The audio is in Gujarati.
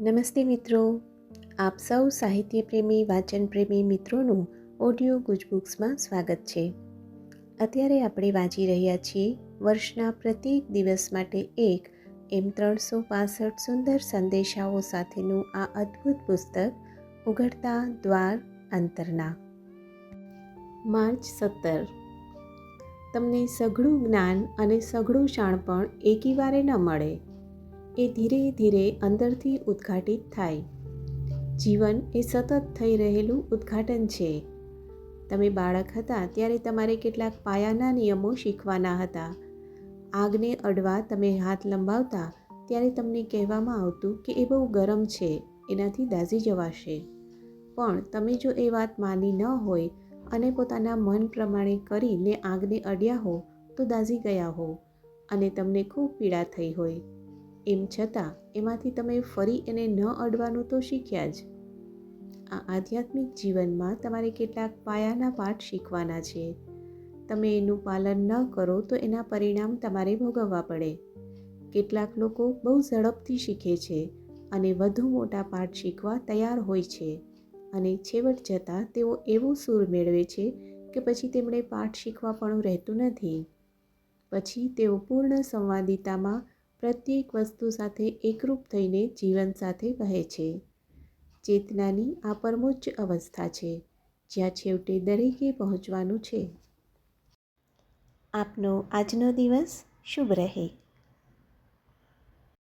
નમસ્તે મિત્રો. આપ સૌ સાહિત્ય પ્રેમી વાચન પ્રેમી મિત્રોનું ઓડિયો ગુજબુક્સમાં સ્વાગત છે. અત્યારે આપણે વાંચી રહ્યા છીએ વર્ષના પ્રત્યેક દિવસ માટે એક એમ ત્રણસો પાસઠ સુંદર સંદેશાઓ સાથેનું આ અદ્ભુત પુસ્તક, ઉઘડતા દ્વાર અંતરના. માર્ચ સત્તર. તમને સઘળું જ્ઞાન અને સઘળું શાણપણ એકીવારે ન મળે. એ ધીરે ધીરે અંદરથી ઉદ્ઘાટિત થાય. જીવન એ સતત થઈ રહેલું ઉદ્ઘાટન છે. તમે બાળક હતા ત્યારે તમારે કેટલાક પાયાના નિયમો શીખવાના હતા. આગને અડવા તમે હાથ લંબાવતા ત્યારે તમને કહેવામાં આવતું કે એ બહુ ગરમ છે, એનાથી દાઝી જવાશે. પણ તમે જો એ વાત માની ન હોય અને પોતાના મન પ્રમાણે કરીને આગને અડ્યા હો તો દાઝી ગયા હો અને તમને ખૂબ પીડા થઈ હોય. એમ છતાં એમાંથી તમે ફરી એને ન અડવાનું તો શીખ્યા જ. આ આધ્યાત્મિક જીવનમાં તમારે કેટલાક પાયાના પાઠ શીખવાના છે. તમે એનું પાલન ન કરો તો એના પરિણામ તમારે ભોગવવા પડે. કેટલાક લોકો બહુ ઝડપથી શીખે છે અને વધુ મોટા પાઠ શીખવા તૈયાર હોય છે અને છેવટ જતાં તેઓ એવો સૂર મેળવે છે કે પછી તેમણે પાઠ શીખવા પણ રહેતું નથી. પછી તેઓ પૂર્ણ સંવાદિતામાં પ્રત્યેક વસ્તુ સાથે એકરૂપ થઈને જીવન સાથે વહે છે. ચેતનાની આ પરમોચ્ચ અવસ્થા છે, જ્યાં છેવટે દરેકે પહોંચવાનું છે. આપનો આજનો દિવસ શુભ રહે.